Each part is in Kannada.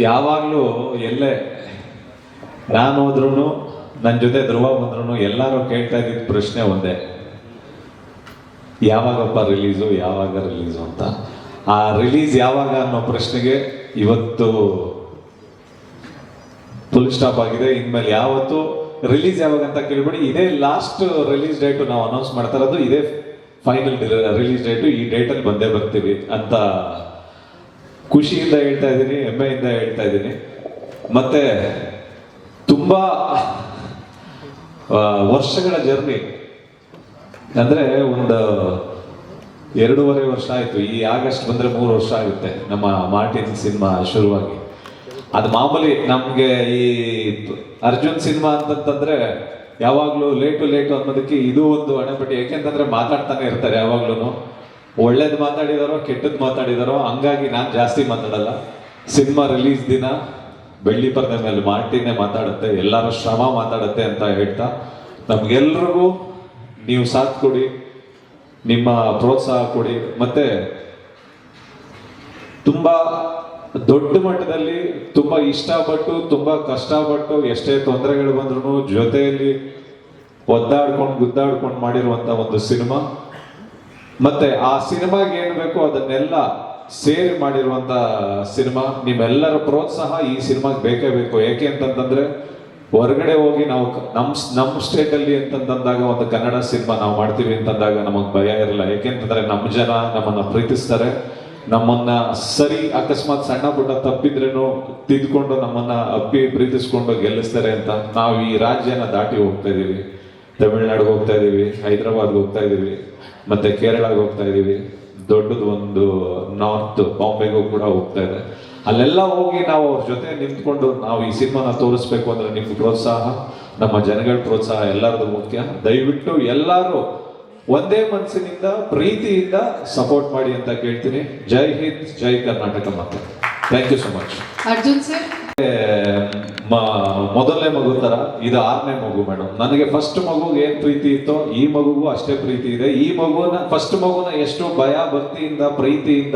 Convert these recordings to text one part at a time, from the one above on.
ಯಾವಾಗಲೂ ಎಲ್ಲೇ ನಾನು ಹೋದ್ರೂ ನನ್ನ ಜೊತೆ ಧ್ರುವ ಬಂದ್ರು ಎಲ್ಲರೂ ಕೇಳ್ತಾ ಇದ್ದಿದ್ದ ಪ್ರಶ್ನೆ ಒಂದೇ. ಯಾವಾಗಪ್ಪ ರಿಲೀಸು ಯಾವಾಗ ರಿಲೀಸು ಅಂತ. ಆ ರಿಲೀಸ್ ಯಾವಾಗ ಅನ್ನೋ ಪ್ರಶ್ನೆಗೆ ಇವತ್ತು ಫುಲ್ ಸ್ಟಾಪ್ ಆಗಿದೆ. ಇನ್ಮೇಲೆ ಯಾವತ್ತು ರಿಲೀಸ್ ಯಾವಾಗ ಅಂತ ಕೇಳ್ಬೇಡಿ. ಇದೇ ಲಾಸ್ಟ್ ರಿಲೀಸ್ ಡೇಟು ನಾವು ಅನೌನ್ಸ್ ಮಾಡ್ತಾ ಇರೋದು, ಇದೇ ಫೈನಲ್ ರಿಲೀಸ್ ಡೇಟು ಈ ಡೇಟಲ್ಲಿ ಬಂದೇ ಬರ್ತೀವಿ ಅಂತ ಖುಷಿಯಿಂದ ಹೇಳ್ತಾ ಇದ್ದೀನಿ, ಹೆಮ್ಮೆಯಿಂದ ಹೇಳ್ತಾ ಇದ್ದೀನಿ. ಮತ್ತೆ ತುಂಬಾ ವರ್ಷಗಳ ಜರ್ನಿ. ಅಂದ್ರೆ ಒಂದು ಎರಡೂವರೆ ವರ್ಷ ಆಯ್ತು. ಈ ಆಗಸ್ಟ್ ಬಂದ್ರೆ ಮೂರು ವರ್ಷ ಆಗುತ್ತೆ ನಮ್ಮ ಮಾರ್ಟಿನ್ ಸಿನಿಮಾ ಶುರುವಾಗಿ. ಅದು ಮಾಮೂಲಿ ನಮ್ಗೆ ಈ ಅರ್ಜುನ್ ಸಿನಿಮಾ ಅಂತಂತಂದ್ರೆ ಯಾವಾಗ್ಲೂ ಲೇಟು ಲೇಟು ಅನ್ನೋದಕ್ಕೆ ಇದು ಒಂದು ಅಣೆಪಟ್ಟಿ ಯಾಕೆಂತಂದ್ರೆ ಮಾತಾಡ್ತಾನೆ ಇರ್ತಾರೆ ಯಾವಾಗ್ಲೂ ಒಳ್ಳೇದು ಮಾತಾಡಿದಾರೋ ಕೆಟ್ಟದ್ದು ಮಾತಾಡಿದಾರೋ, ಹಂಗಾಗಿ ನಾನು ಜಾಸ್ತಿ ಮಾತಾಡಲ್ಲ. ಸಿನಿಮಾ ರಿಲೀಸ್ ದಿನ ಬೆಳ್ಳಿ ಪರದೆ ಮೇಲೆ ಮಾರ್ಟಿನೇ ಮಾತಾಡುತ್ತೆ, ಎಲ್ಲರ ಶ್ರಮ ಮಾತಾಡುತ್ತೆ ಅಂತ ಹೇಳ್ತಾ, ನಮ್ಗೆಲ್ರಿಗೂ ನೀವು ಸಾಥ್ ಕೊಡಿ, ನಿಮ್ಮ ಪ್ರೋತ್ಸಾಹ ಕೊಡಿ. ಮತ್ತೆ ತುಂಬಾ ದೊಡ್ಡ ಮಟ್ಟದಲ್ಲಿ ತುಂಬಾ ಇಷ್ಟಪಟ್ಟು, ತುಂಬಾ ಕಷ್ಟಪಟ್ಟು ಎಷ್ಟೇ ತೊಂದರೆಗಳು ಬಂದ್ರು ಜೊತೆಯಲ್ಲಿ ಒದ್ದಾಡ್ಕೊಂಡು, ಗುದ್ದಾಡ್ಕೊಂಡು ಮಾಡಿರುವಂತ ಒಂದು ಸಿನಿಮಾ. ಮತ್ತೆ ಆ ಸಿನಿಮಾಗೆ ಏನ್ ಬೇಕು ಅದನ್ನೆಲ್ಲ ಸೇರಿ ಮಾಡಿರುವಂತ ಸಿನಿಮಾ. ನಿಮ್ಮೆಲ್ಲರ ಪ್ರೋತ್ಸಾಹ ಈ ಸಿನಿಮಾಗೆ ಬೇಕೇ ಬೇಕು. ಏಕೆ ಅಂತಂತಂದ್ರೆ, ಹೊರಗಡೆ ಹೋಗಿ ನಾವು ನಮ್ ನಮ್ ಸ್ಟೇಟ್ ಅಲ್ಲಿ ಅಂತಂದಾಗ ಒಂದು ಕನ್ನಡ ಸಿನಿಮಾ ನಾವು ಮಾಡ್ತೀವಿ ಅಂತಂದಾಗ ನಮಗ್ ಭಯ ಇರಲ್ಲ. ಯಾಕೆಂತಂದ್ರೆ ನಮ್ಮ ಜನ ನಮ್ಮನ್ನ ಪ್ರೀತಿಸ್ತಾರೆ. ನಮ್ಮನ್ನ ಸರಿ ಅಕಸ್ಮಾತ್ ಸಣ್ಣ ಪುಟ್ಟ ತಪ್ಪಿದ್ರೇನು ತಿದ್ಕೊಂಡು ನಮ್ಮನ್ನ ಅಪ್ಪಿ ಪ್ರೀತಿಸ್ಕೊಂಡು ಗೆಲ್ಲಿಸ್ತಾರೆ ಅಂತ ನಾವು ಈ ರಾಜ್ಯನ ದಾಟಿ ಹೋಗ್ತಾ ಇದೀವಿ ತಮಿಳ್ನಾಡಿಗೆ ಹೋಗ್ತಾ ಇದೀವಿ ಹೈದರಾಬಾದ್ಗೆ ಹೋಗ್ತಾ ಇದೀವಿ ಮತ್ತೆ ಕೇರಳಗೆ ಹೋಗ್ತಾ ಇದೀವಿ ದೊಡ್ಡದು ಒಂದು ನಾರ್ತ್ ಬಾಂಬೆಗೂ ಕೂಡ ಹೋಗ್ತಾ ಇದೆ. ಅಲ್ಲೆಲ್ಲ ಹೋಗಿ ನಾವು ಅವ್ರ ಜೊತೆ ನಿಂತ್ಕೊಂಡು ನಾವು ಈ ಸಿನಿಮಾನ ತೋರಿಸ್ಬೇಕು ಅಂದ್ರೆ ನಿಮ್ ಪ್ರೋತ್ಸಾಹ, ನಮ್ಮ ಜನಗಳ ಪ್ರೋತ್ಸಾಹ ಎಲ್ಲರದು ಮುಖ್ಯ. ದಯವಿಟ್ಟು ಎಲ್ಲರೂ ಒಂದೇ ಮನಸ್ಸಿನಿಂದ, ಪ್ರೀತಿಯಿಂದ ಸಪೋರ್ಟ್ ಮಾಡಿ ಅಂತ ಕೇಳ್ತೀನಿ. ಜೈ ಹಿಂದ್, ಜೈ ಕರ್ನಾಟಕ ಮಾತ್ರ thank you so much Arjun sir? ಮೊದಲನೇ ಮಗು ತರ ಇದು ಆರನೇ ಮಗು ಮೇಡಮ್ ನನಗೆ ಫಸ್ಟ್ ಮಗುಗೆ ಏನ್ ಪ್ರೀತಿ ಇತ್ತೋ ಈ ಮಗುಗೂ ಅಷ್ಟೇ ಪ್ರೀತಿ ಇದೆ. ಈ ಮಗುನ ಫಸ್ಟ್ ಮಗುನ ಎಷ್ಟು ಭಯ, ಭಕ್ತಿಯಿಂದ, ಪ್ರೀತಿಯಿಂದ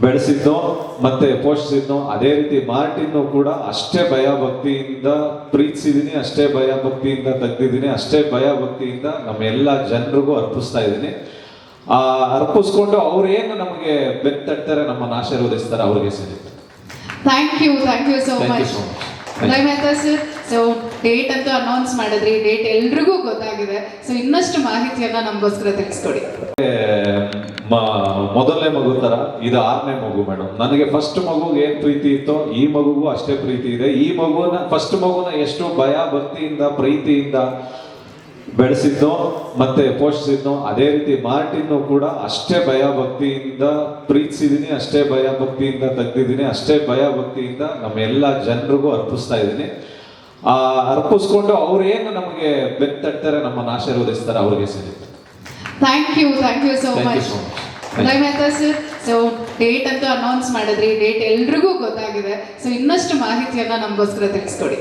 ಬೆಳೆಸಿದ್ನೋ ಮತ್ತೆ ಪೋಷಿಸಿದ್ನೋ ಅದೇ ರೀತಿ ಮಾರ್ಟಿನ್ನು ಕೂಡ ಅಷ್ಟೇ ಭಯ, ಭಕ್ತಿಯಿಂದ ಪ್ರೀತಿಸಿದೀನಿ, ಅಷ್ಟೇ ಭಯ, ಭಕ್ತಿಯಿಂದ ತೆಗ್ದಿದ್ದೀನಿ ಅಷ್ಟೇ ಭಯ, ಭಕ್ತಿಯಿಂದ ನಮ್ಮೆಲ್ಲ ಜನರಿಗೂ ಅರ್ಪಿಸ್ತಾ ಇದ್ದೀನಿ. ಆ, ಅರ್ಪಿಸ್ಕೊಂಡು ಅವ್ರೇನು ನಮಗೆ ಬೆತ್ತಟ್ತಾರೆ ನಮ್ಮನ್ನು ಆಶೀರ್ವದಿಸ್ತಾರೆ, ಅವ್ರಿಗೆ ಸಿಗುತ್ತೆ thank you thank you so Thank you much Uday much. Thank you. ಧನ್ಯವಾದ ಸರ್ ಸೊ ಡೇಟ್ ಅಂತೂ ಅನೌನ್ಸ್ ಮಾಡಿದ್ರಿ ಡೇಟ್ ಎಲ್ರಿಗೂ ಗೊತ್ತಾಗಿದೆ. ಸೊ ಇನ್ನಷ್ಟು ಮಾಹಿತಿಯನ್ನ ನಮಗೋಸ್ಕರ ತಿಳಿಸ್ಕೊಡಿ. ಮೊದಲನೇ ಮಗು ತರ ಇದು ಆರನೇ ಮಗು ಮೇಡಮ್ ನನಗೆ ಫಸ್ಟ್ ಮಗುಗೆ ಏನ್ ಪ್ರೀತಿ ಇತ್ತೋ ಈ ಮಗುಗೂ ಅಷ್ಟೇ ಪ್ರೀತಿ ಇದೆ. ಈ ಮಗುನ ಫಸ್ಟ್ ಮಗುನ ಎಷ್ಟು ಭಯ ಭಕ್ತಿಯಿಂದ ಪ್ರೀತಿಯಿಂದ ಬೆಳೆಸಿದ್ನೋ ಮತ್ತೆ ಪೋಷಿಸಿದ್ನೋ ಅದೇ ರೀತಿ ಮಾರ್ಟಿನ್ನು ಕೂಡ ಅಷ್ಟೇ ಭಯ ಭಕ್ತಿಯಿಂದ ಪ್ರೀತಿಸಿದೀನಿ ಅಷ್ಟೇ ಭಯ ಭಕ್ತಿಯಿಂದ ತೆಗ್ದಿದ್ದೀನಿ ಅಷ್ಟೇ ಭಯ ಭಕ್ತಿಯಿಂದ ನಮ್ಮೆಲ್ಲ ಜನರಿಗೂ ಅರ್ಪಿಸ್ತಾ ಇದ್ದೀನಿ. ಆ ಅರ್ಪಿಸ್ಕೊಂಡು ಅವ್ರೇನು ನಮಗೆ ಬೆತ್ತಟ್ತಾರೆ ನಮ್ಮನ್ನ ಆಶೀರ್ವದಿಸ್ತಾರೆ ಅವ್ರಿಗೆ ಸರಿ. Thank you thank you so much Mehta sir so date ಅಂತೂ ಅನೌನ್ಸ್ ಮಾಡಿದ್ರಿ ಡೇಟ್ ಎಲ್ರಿಗೂ ಗೊತ್ತಾಗಿದೆ. ಸೊ ಇನ್ನಷ್ಟು ಮಾಹಿತಿಯನ್ನ ನಮಗೋಸ್ಕರ ತಿಳಿಸ್ಕೊಡಿ.